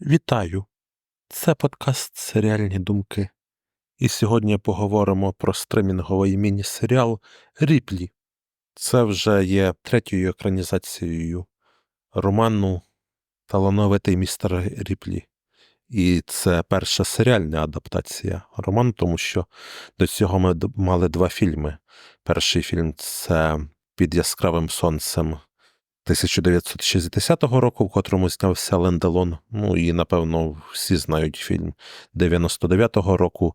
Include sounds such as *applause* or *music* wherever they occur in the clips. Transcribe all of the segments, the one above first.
Вітаю! Це подкаст Серіальні думки. І сьогодні поговоримо про стримінговий міні-серіал Ріплі. Це вже є третьою екранізацією роману Талановитий містер Ріплі. І це перша серіальна адаптація роману, тому що до цього ми мали два фільми. Перший фільм це Під яскравим сонцем 1960 року, в котрому знявся Ленделон. Ну і, напевно, всі знають фільм 99-го року,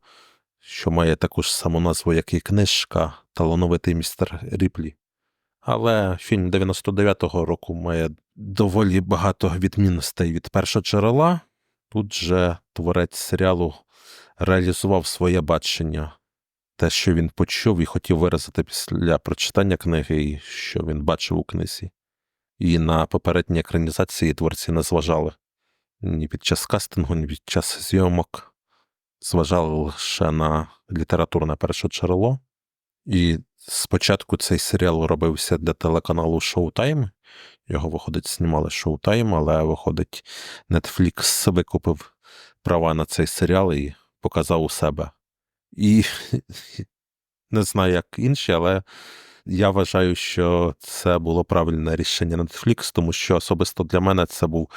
що має таку ж саму назву, як і книжка Талановитий містер Ріплі. Але фільм 99-го року має доволі багато відмінностей від першого джерела. Тут же творець серіалу реалізував своє бачення, те, що він почув і хотів виразити після прочитання книги, і що він бачив у книзі. І на попередній екранізації творці не зважали ні під час кастингу, ні під час зйомок. Зважали лише на літературне перше джерело. І спочатку цей серіал робився для телеканалу Showtime. Його, виходить, знімали Showtime, але виходить, Netflix викупив права на цей серіал і показав у себе. І *laughs* не знаю, як інші, але я вважаю, що це було правильне рішення Netflix, тому що особисто для мене це був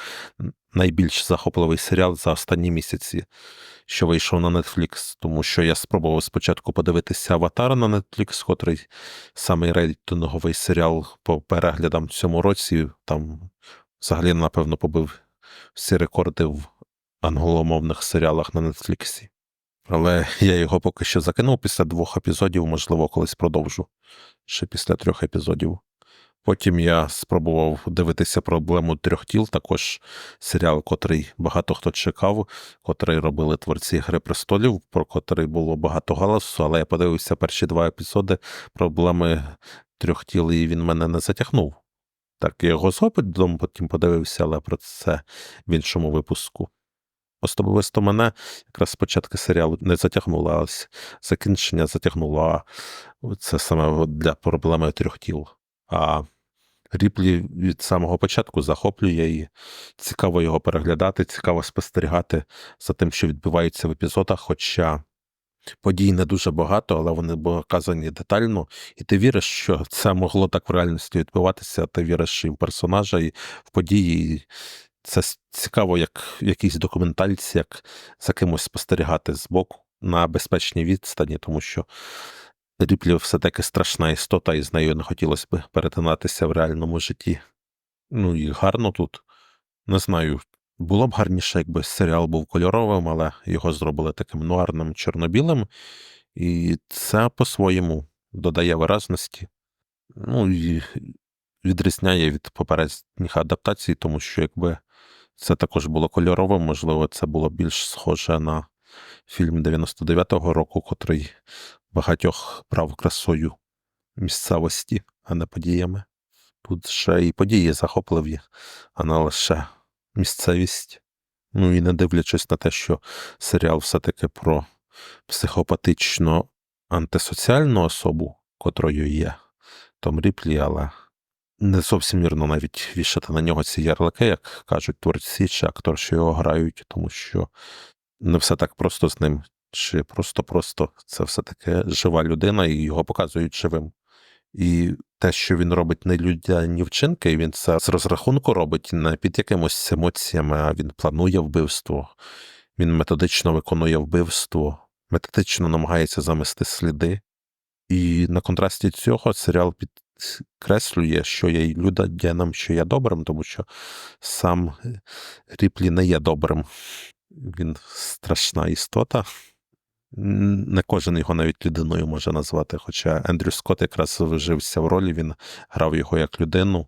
найбільш захопливий серіал за останні місяці, що вийшов на Netflix, тому що я спробував спочатку подивитися Аватар на Netflix, котрий самий рейтинговий серіал по переглядам в цьому році. Там взагалі, напевно, побив всі рекорди в англомовних серіалах на Netflix. Але *laughs* я його поки що закинув після двох епізодів, можливо, колись продовжу. Ще після трьох епізодів. Потім я спробував дивитися проблему трьох тіл, також серіал, котрий багато хто чекав, котрий робили творці Гри престолів, про котрий було багато галасу, але я подивився перші два епізоди проблеми трьох тіл, і він мене не затягнув. Так, я його з опитом потім подивився, але про це в іншому випуску. Особисто мене якраз спочатку серіалу не затягнуло, а закінчення затягнуло. Це саме для проблеми трьох тіл. А Ріплі від самого початку захоплює і цікаво його переглядати, цікаво спостерігати за тим, що відбувається в епізодах. Хоча подій не дуже багато, але вони показані детально, і ти віриш, що це могло так в реальності відбуватися. Ти віриш і в персонажа, і в події. І це цікаво, як в якійсь документальці, як за кимось спостерігати збоку на безпечній відстані, тому що Ріплі все-таки страшна істота, і з нею не хотілося б перетинатися в реальному житті. Ну і гарно тут. Не знаю, було б гарніше, якби серіал був кольоровим, але його зробили таким нуарним чорно-білим, і це по-своєму додає виразності. Ну і відрізняє від попередніх адаптацій, тому що якби це також було кольоровим, можливо, це було більш схоже на фільм 99-го року, котрий багатьох брав красою місцевості, а не подіями. Тут ще і події захопливі, а не лише місцевість. Ну і не дивлячись на те, що серіал все-таки про психопатично антисоціальну особу, котрою є Том Ріплі, але не зовсім вірно навіть вішати на нього ці ярлики, як кажуть творці чи актор, що його грають, тому що не все так просто з ним, чи просто-просто це все-таки жива людина, і його показують живим. І те, що він робить не людяні вчинки, він це з розрахунку робить не під якимось емоціями, а він планує вбивство, він методично виконує вбивство, методично намагається замести сліди. І на контрасті цього серіал підкреслює, що є й людянином, що є добрим, тому що сам Ріплі не є добрим. Він страшна істота. Не кожен його навіть людиною може назвати. Хоча Ендрю Скотт якраз вжився в ролі, він грав його як людину,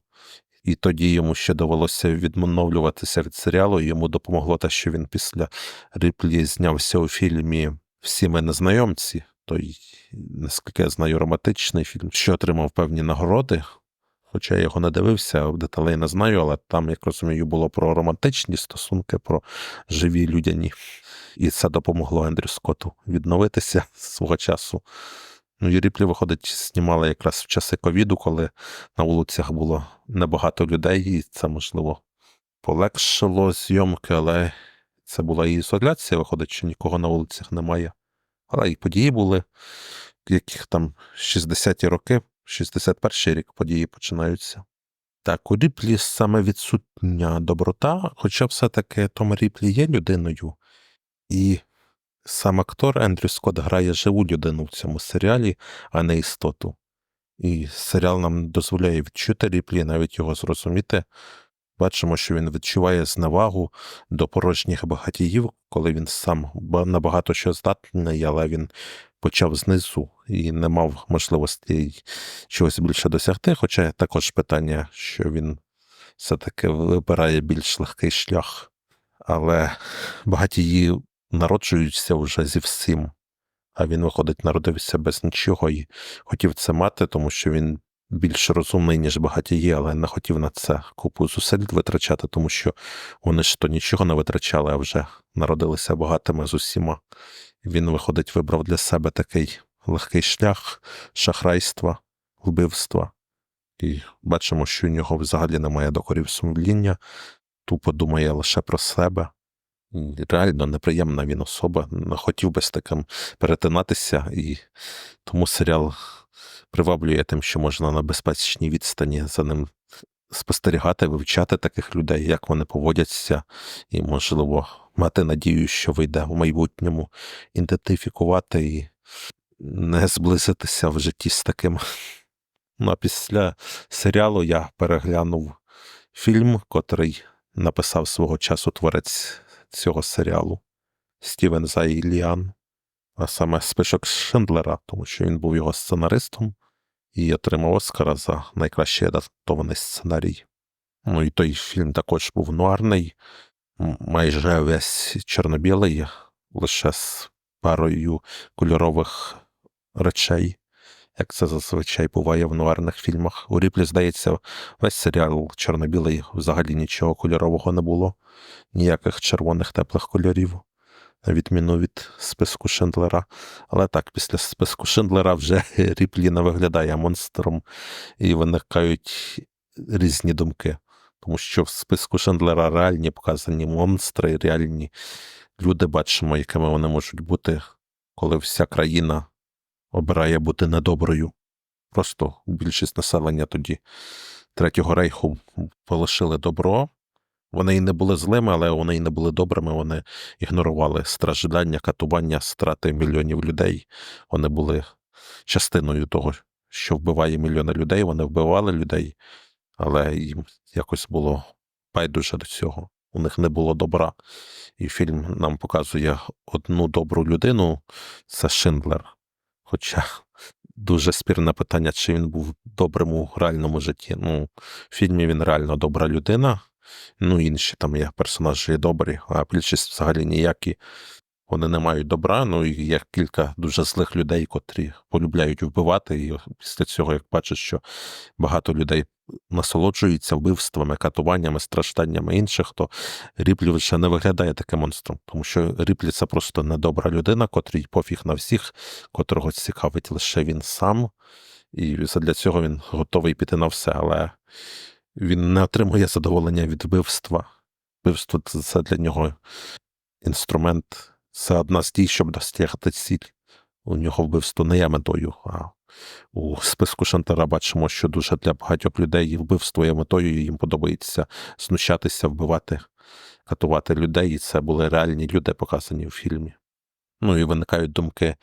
і тоді йому ще довелося відновлюватися від серіалу. і Йому допомогло те, що він після Ріплі знявся у фільмі Всі ми незнайомці. Той, наскільки я знаю, романтичний фільм, що отримав певні нагороди. Хоча я його не дивився, деталей не знаю, але там, як розумію, було про романтичні стосунки, про живі людяні. І це допомогло Ендрю Скотту відновитися свого часу. Ну, і Ріплі, виходить, знімали якраз в часи ковіду, коли на вулицях було небагато людей, і це, можливо, полегшило зйомки, але це була і ізоляція, виходить, що нікого на вулицях немає. Але і події були, яких там 60-ті роки, 61-й рік події починаються. Так, у Ріплі саме відсутня доброта, хоча все-таки Том Ріплі є людиною, і сам актор Ендрю Скотт грає живу людину в цьому серіалі, а не істоту. І серіал нам дозволяє відчути Ріплі, навіть його зрозуміти. Бачимо, що він відчуває зневагу до порожніх багатіїв, коли він сам набагато що здатний, але він почав знизу і не мав можливості чогось більше досягти. Хоча також питання, що він все-таки вибирає більш легкий шлях. Але багатії народжуються вже зі всім. А він, виходить, народився без нічого і хотів це мати, тому що він більш розумний, ніж багатії, але не хотів на це купу зусиль витрачати, тому що вони ж то нічого не витрачали, а вже народилися багатими з усіма. Він, виходить, вибрав для себе такий легкий шлях шахрайства, вбивства. І бачимо, що у нього взагалі немає докорів сумління, тупо думає лише про себе. Реально неприємна він особа, не хотів би з таким перетинатися, і тому серіал приваблює тим, що можна на безпечній відстані за ним спостерігати, вивчати таких людей, як вони поводяться, і, можливо, мати надію, що вийде в майбутньому ідентифікувати і не зблизитися в житті з таким. Ну а після серіалу я переглянув фільм, котрий написав свого часу творець цього серіалу Стівен Зайліан, а саме спишок Шендлера, тому що він був його сценаристом і отримав Оскара за найкращий адаптований сценарій. Ну і той фільм також був нуарний, майже весь чорно-білий, лише з парою кольорових речей, як це зазвичай буває в нуарних фільмах. У Ріплі, здається, весь серіал чорно-білий, взагалі нічого кольорового не було, ніяких червоних теплих кольорів, на відміну від списку Шиндлера. Але так, після списку Шиндлера вже *laughs* Ріплі не виглядає монстром і виникають різні думки. Тому що в списку Шиндлера реальні показані монстри, реальні люди бачимо, якими вони можуть бути, коли вся країна обирає бути недоброю. Просто більшість населення тоді Третього рейху полишили добро. Вони і не були злими, але вони і не були добрими. Вони ігнорували страждання, катування, страти мільйонів людей. Вони були частиною того, що вбиває мільйони людей. Вони вбивали людей, але їм якось було байдуже до цього. У них не було добра. І фільм нам показує одну добру людину це Шиндлер. Хоча дуже спірне питання, чи він був добрим у реальному житті. Ну, в фільмі він реально добра людина. Ну, інші там є персонажі добрі, а більшість взагалі ніякі. Вони не мають добра. Ну і є кілька дуже злих людей, котрі полюбляють вбивати. І після цього, як бачать, що багато людей насолоджуються вбивствами, катуваннями, стражданнями інших, то Ріплі вже не виглядає таким монстром, тому що Ріплі це просто недобра людина, котрій пофіг на всіх, котрого цікавить лише він сам, і для цього він готовий піти на все, але він не отримує задоволення від вбивства. Вбивство це для нього інструмент, це одна з дій, щоб досягти ціль. У нього вбивство не є метою, а у списку Шантера бачимо, що дуже для багатьох людей вбивство є метою, і їм подобається знущатися, вбивати, катувати людей, і це були реальні люди, показані у фільмі. Ну і виникають думки,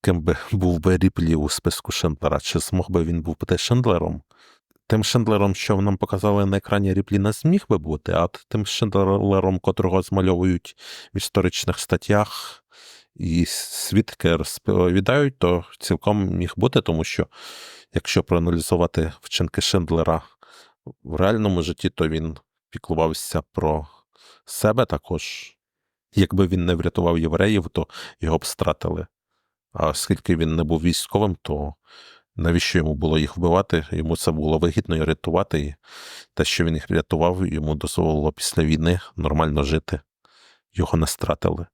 ким би був би Ріплі у списку Шендлера, чи змог би він був бути Шендлером? Тим Шендлером, що нам показали на екрані Ріплі, не зміг би бути, а тим Шендлером, котрого змальовують в історичних статтях, і свідки розповідають, то цілком міг бути, тому що якщо проаналізувати вчинки Шиндлера в реальному житті, то він піклувався про себе також. Якби він не врятував євреїв, то його б стратили. А оскільки він не був військовим, то навіщо йому було їх вбивати? Йому це було вигідно і рятувати. І те, що він їх рятував, йому дозволило після війни нормально жити. Його не стратили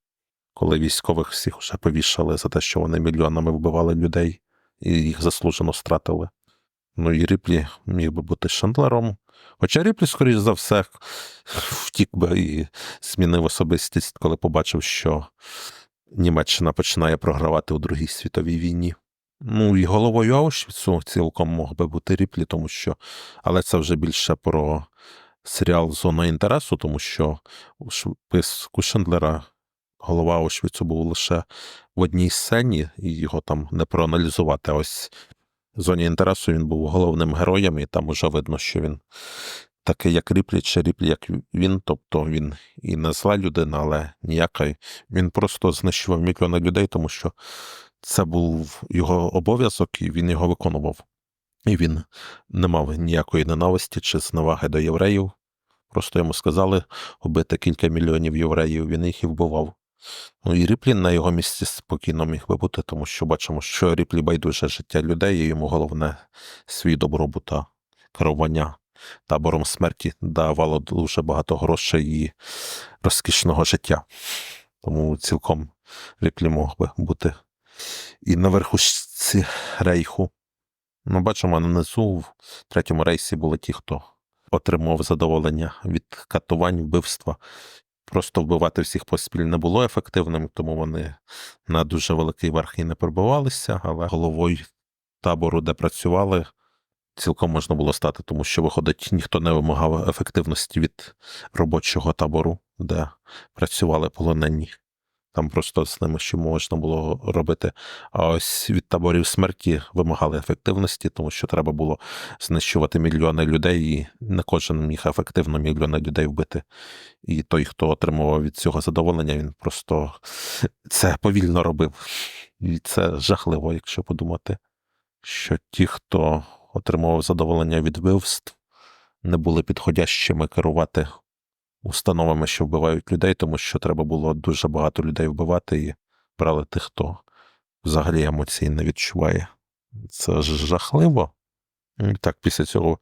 коли військових всіх вже повішали за те, що вони мільйонами вбивали людей і їх заслужено стратили. Ну і Ріплі міг би бути Шендлером, Хоча Ріплі, скоріш за все, втік би і змінив особистість, коли побачив, що Німеччина починає програвати у Другій світовій війні. Ну і головою Аушвіцу цілком мог би бути Ріплі, тому що. Але це вже більше про серіал Зона інтересу, тому що у списку Шендлера голова Аушвіцу був лише в одній сцені, і його там не проаналізувати. Ось в зоні інтересу він був головним героєм, і там уже видно, що він такий, як Ріплі, чи Ріплі, як він. Тобто він і не зла людина, але ніяка. Він просто знищував мільйони людей, тому що це був його обов'язок, і він його виконував. І він не мав ніякої ненависті чи зневаги до євреїв. Просто йому сказали убити кілька мільйонів євреїв, він їх і вбивав. Ну і Ріплі на його місці спокійно міг би бути, тому що бачимо, що Ріплі байдуже життя людей, і йому головне свій добробут та керування табором смерті давало дуже багато грошей і розкішного життя. Тому цілком Ріплі мог би бути і на верхушці рейху. Ну, бачимо, нанизу в третьому рейсі були ті, хто отримував задоволення від катувань, вбивства. Просто вбивати всіх поспіль не було ефективним, тому вони на дуже великий верх і не пробивалися, але головою табору, де працювали, цілком можна було стати, тому що, виходить, ніхто не вимагав ефективності від робочого табору, де працювали полонені. Там просто з ними що можна було робити. А ось від таборів смерті вимагали ефективності, тому що треба було знищувати мільйони людей, і не кожен міг ефективно мільйони людей вбити. І той, хто отримував від цього задоволення, він просто це повільно робив. І це жахливо, якщо подумати, що ті, хто отримував задоволення від вбивств, не були підходящими керувати установами, що вбивають людей, тому що треба було дуже багато людей вбивати і брали тих, хто взагалі емоцій не відчуває. Це ж жахливо. Так, після цього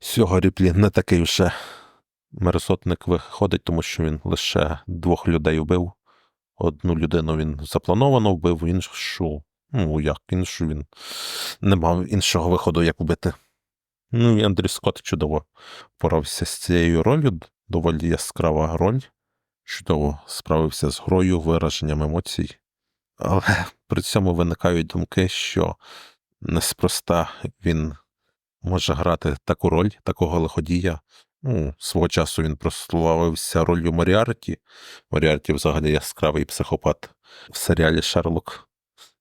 всього ріплі не такий вже мерзотник виходить, тому що він лише двох людей вбив. Одну людину він заплановано вбив, іншу. Ну, як іншу він не мав іншого виходу, як вбити. Ну і Андрій Скотт чудово порався з цією ролью доволі яскрава роль, чудово справився з грою, вираженням емоцій, але при цьому виникають думки, що неспроста він може грати таку роль, такого лиходія. Ну, Свого часу він прославився ролью Моріарті. Моріарті взагалі яскравий психопат в серіалі Шерлок.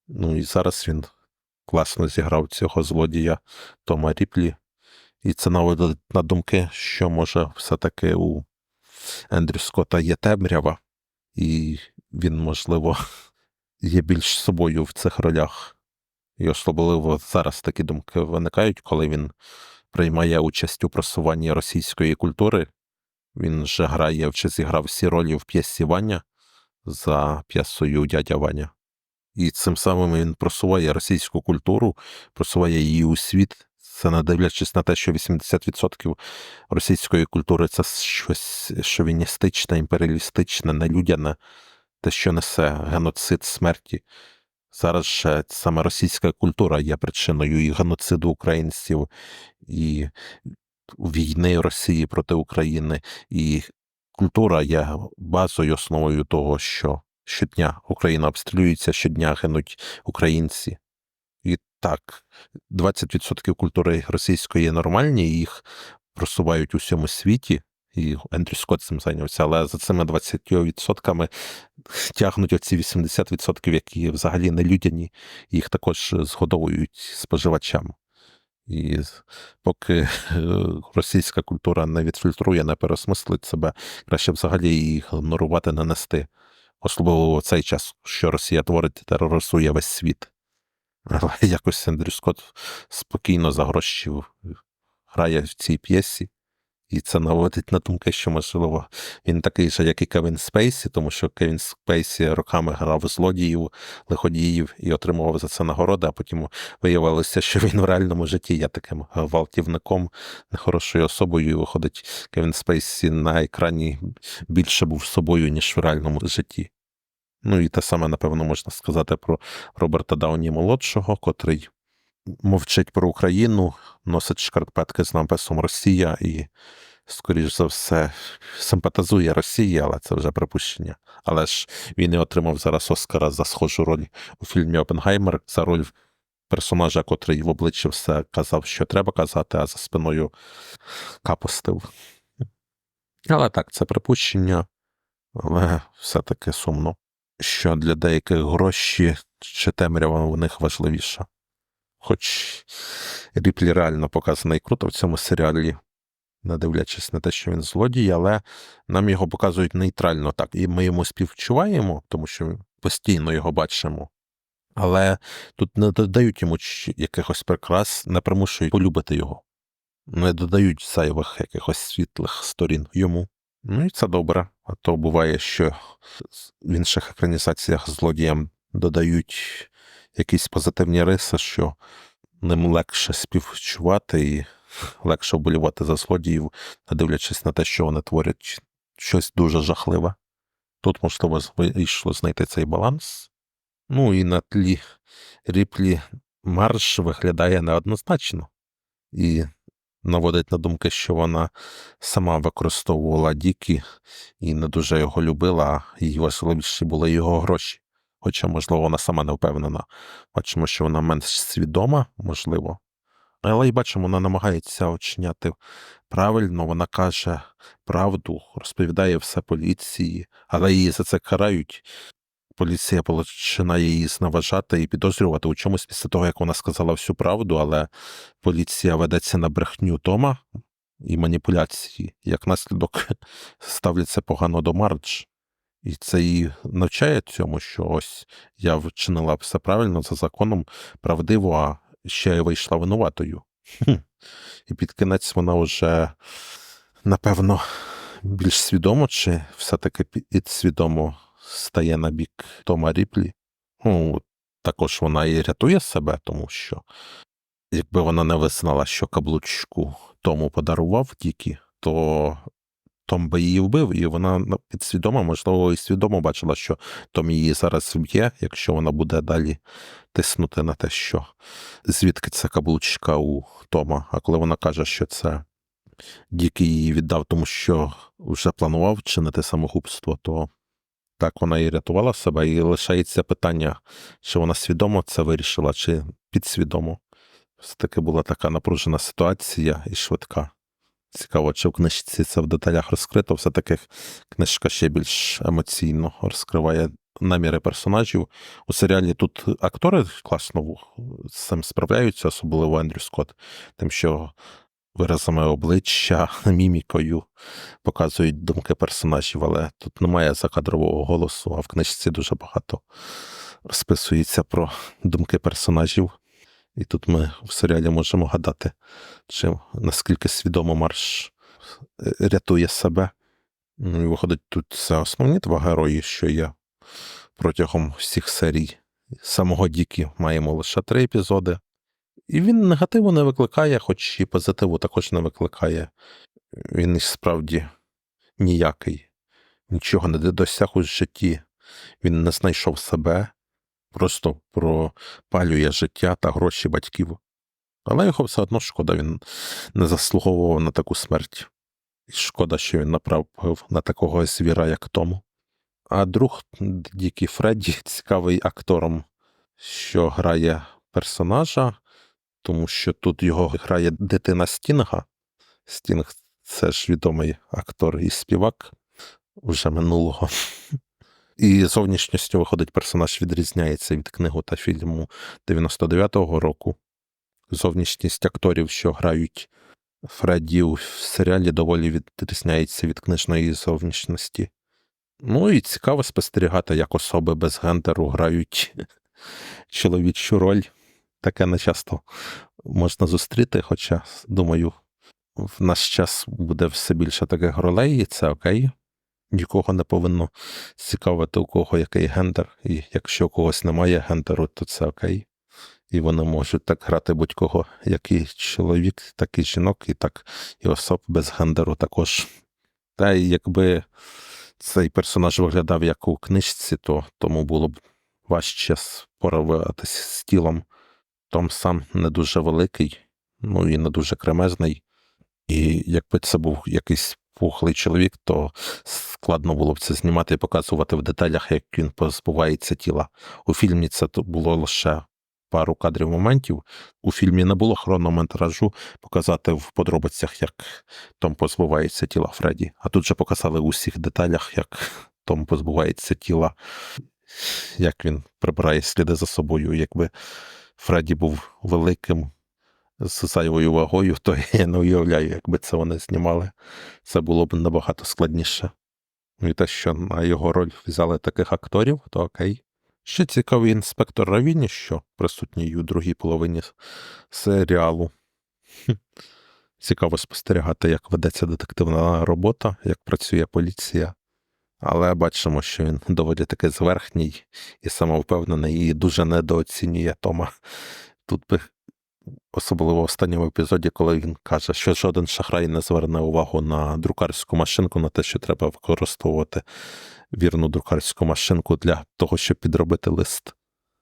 Ну і зараз він класно зіграв цього злодія Тома Ріплі. І це наводить на думки, що може все-таки у Ендрю Скотта є темрява, і він, можливо, *laughs* є більш собою в цих ролях. І особливо зараз такі думки виникають, коли він приймає участь у просуванні російської культури. Він же грає чи зіграв всі ролі в п'єсі Ваня за п'єсою дядя Ваня. І цим самим він просуває російську культуру, просуває її у світ. Це не дивлячись на те, що 80% російської культури це щось шовіністичне, імперіалістичне, нелюдяне, те, що несе геноцид смерті. Зараз же саме російська культура є причиною і геноциду українців, і війни Росії проти України, і культура є базою основою того, що щодня Україна обстрілюється, щодня гинуть українці. Так, 20% культури російської нормальні, їх просувають у всьому світі, і Ендрю Скотт цим зайнявся, але за цими 20% тягнуть оці 80%, які взагалі не людяні, їх також згодовують споживачам. І поки е, російська культура не відфільтрує, не переосмислить себе, краще взагалі її ігнорувати, не нести. Особливо в цей час, що Росія творить тероризує весь світ. Але *laughs* якось Ендрю Скотт спокійно за гроші грає в цій п'єсі, і це наводить на думки, що, можливо, він такий же, як і Кевін Спейсі, тому що Кевін Спейсі роками грав злодіїв, лиходіїв і отримував за це нагороди, а потім виявилося, що він в реальному житті є таким гвалтівником, нехорошою особою, і виходить, Кевін Спейсі на екрані більше був собою, ніж в реальному житті. Ну і те саме, напевно, можна сказати про Роберта Дауні молодшого, котрий мовчить про Україну, носить шкарпетки з написом Росія і, скоріш за все, симпатизує Росії, але це вже припущення. Але ж він і отримав зараз Оскара за схожу роль у фільмі Опенгеймер за роль персонажа, котрий в обличчі все казав, що треба казати, а за спиною капустив. Але так, це припущення, але все-таки сумно, що для деяких гроші чи темрява в них важливіша. Хоч Ріплі реально показаний круто в цьому серіалі, не дивлячись на те, що він злодій, але нам його показують нейтрально так. І ми йому співчуваємо, тому що постійно його бачимо. Але тут не додають йому якихось прикрас, не примушують полюбити його. Не додають зайвих якихось світлих сторін йому. Ну і це добре. А то буває, що в інших екранізаціях злодіям додають якісь позитивні риси, що ним легше співчувати і легше вболівати за злодіїв, не дивлячись на те, що вони творять щось дуже жахливе. Тут, можливо, вийшло знайти цей баланс. Ну і на тлі ріплі марш виглядає неоднозначно і наводить на думки, що вона сама використовувала Дікі і не дуже його любила, а їй важливіші були його гроші. Хоча, можливо, вона сама не впевнена. Бачимо, що вона менш свідома, можливо. Але й бачимо, вона намагається очиняти правильно, вона каже правду, розповідає все поліції, але її за це карають. Поліція починає її зневажати і підозрювати у чомусь після того, як вона сказала всю правду, але поліція ведеться на брехню Тома і маніпуляції. Як наслідок *laughs* ставляться погано до Мардж. І це її навчає цьому, що ось я вчинила все правильно за законом, правдиво, а ще й вийшла винуватою. І під кінець вона вже, напевно, більш свідомо, чи все-таки підсвідомо стає на бік Тома Ріплі. Ну, також вона і рятує себе, тому що якби вона не визнала, що каблучку Тому подарував Дікі, то Том би її вбив, і вона ну, підсвідомо, можливо, і свідомо бачила, що Том її зараз вб'є, якщо вона буде далі тиснути на те, що звідки це каблучка у Тома. А коли вона каже, що це Дікі її віддав, тому що вже планував чинити самогубство, то так вона і рятувала себе, і лишається питання, чи вона свідомо це вирішила, чи підсвідомо. Все-таки була така напружена ситуація і швидка. Цікаво, чи в книжці це в деталях розкрито. Все-таки книжка ще більш емоційно розкриває наміри персонажів. У серіалі тут актори класно з цим справляються, особливо Ендрю Скотт, тим, що виразами обличчя, *laughs* мімікою показують думки персонажів, але тут немає закадрового голосу, а в книжці дуже багато розписується про думки персонажів. І тут ми в серіалі можемо гадати, чи наскільки свідомо марш е, рятує себе. Ну і виходить, тут це основні два герої, що є протягом всіх серій. Самого Дікі маємо лише три епізоди. І він негативу не викликає, хоч і позитиву також не викликає. Він справді ніякий, нічого не досяг у житті, він не знайшов себе, просто пропалює життя та гроші батьків. Але його все одно шкода, він не заслуговував на таку смерть. І шкода, що він направив на такого звіра, як Тому. А друг Дікі Фредді цікавий актором, що грає персонажа, тому що тут його грає дитина Стінга. Стінг це ж відомий актор і співак вже минулого. І зовнішністю виходить, персонаж відрізняється від книгу та фільму 99-го року. Зовнішність акторів, що грають Фредді у серіалі, доволі відрізняється від книжної зовнішності. Ну і цікаво спостерігати, як особи без гендеру грають *laughs* чоловічу роль. Таке не часто можна зустріти, хоча, думаю, в наш час буде все більше таких ролей, і це окей. Нікого не повинно цікавити, у кого який гендер, і якщо у когось немає гендеру, то це окей. І вони можуть так грати будь-кого, як і чоловік, так і жінок, і так і особ без гендеру також. Та й якби цей персонаж виглядав як у книжці, то тому було б важче спораватися з тілом. Том сам не дуже великий, ну і не дуже кремезний. І якби це був якийсь пухлий чоловік, то складно було б це знімати і показувати в деталях, як він позбувається тіла. У фільмі це було лише пару кадрів моментів. У фільмі не було хронометражу показати в подробицях, як Том позбувається тіла Фредді. А тут же показали у всіх деталях, як Том позбувається тіла, як він прибирає сліди за собою. Якби Фредді був великим з зайвою вагою, то я не уявляю, якби це вони знімали. Це було б набагато складніше. І те, що на його роль взяли таких акторів, то окей. Ще цікавий інспектор Равіні, що присутній у другій половині серіалу. Цікаво спостерігати, як ведеться детективна робота, як працює поліція. Але бачимо, що він доволі таки зверхній і самовпевнений, і дуже недооцінює Тома. Тут би особливо в останньому епізоді, коли він каже, що жоден шахрай не зверне увагу на друкарську машинку, на те, що треба використовувати вірну друкарську машинку для того, щоб підробити лист.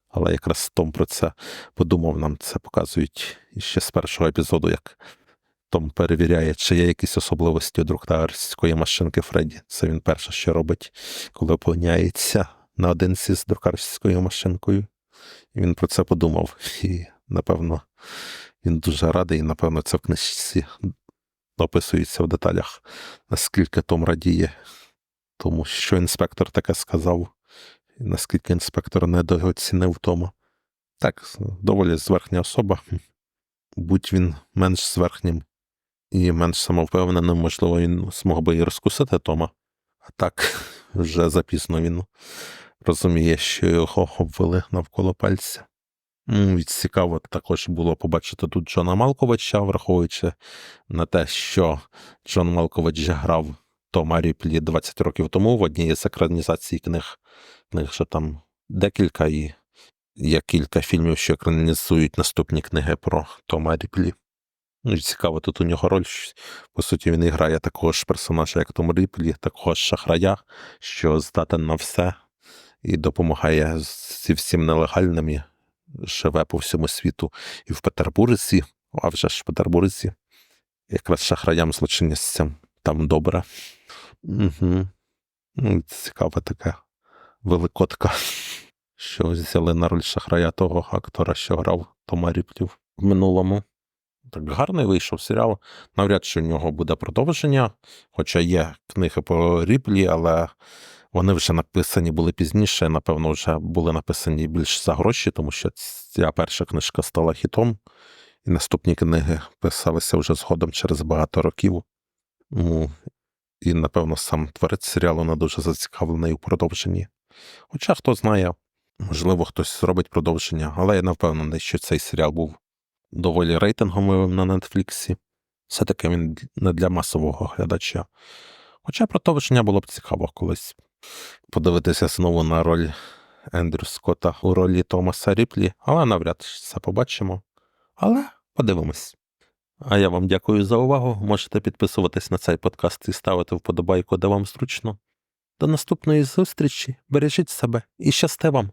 Але якраз Том про це подумав, нам це показують ще з першого епізоду, як Том перевіряє, чи є якісь особливості у друкарської машинки Фредді. Це він перше, що робить, коли опиняється наодинці з друкарською машинкою. І він про це подумав. І, напевно, він дуже радий, і, напевно, це в книжці описується в деталях, наскільки Том радіє, тому що інспектор таке сказав, і наскільки інспектор недооцінив Тома. Так, доволі зверхня особа. Будь він менш зверхнім і менш самовпевненим, можливо, він змог би і розкусити Тома. А так, вже запізно він розуміє, що його обвели навколо пальця. Цікаво також було побачити тут Джона Малковича, враховуючи на те, що Джон Малкович грав Тома Ріплі 20 років тому в одній з екранізацій книг. Книг що там декілька, і є кілька фільмів, що екранізують наступні книги про Тома Ріплі. Ну, цікаво, тут у нього роль. По суті, він і грає такого ж персонажа, як Том Ріплі, такого ж шахрая, що здатен на все і допомагає зі всім нелегальним і живе по всьому світу і в Петербурзі, а вже ж в Петербурзі, якраз шахраям злочинцям там добре. Угу. Ну, цікава така великотка, що взяли на роль шахрая того актора, що грав Тома Ріплів в минулому. Так гарний вийшов серіал. Навряд чи у нього буде продовження, хоча є книги по Ріплі, але вони вже написані були пізніше, напевно, вже були написані більш за гроші, тому що ця перша книжка стала хітом, і наступні книги писалися вже згодом через багато років. І, напевно, сам творець серіалу не дуже зацікавлений у продовженні. Хоча хто знає, можливо, хтось зробить продовження, але я не впевнений, що цей серіал був доволі рейтинговим на Нетфліксі. Все-таки він не для масового глядача. Хоча продовження було б цікаво колись подивитися знову на роль Ендрю Скотта у ролі Томаса Ріплі, але навряд чи це побачимо. Але подивимось. А я вам дякую за увагу. Можете підписуватись на цей подкаст і ставити вподобайку, де вам зручно. До наступної зустрічі. Бережіть себе і щасти вам!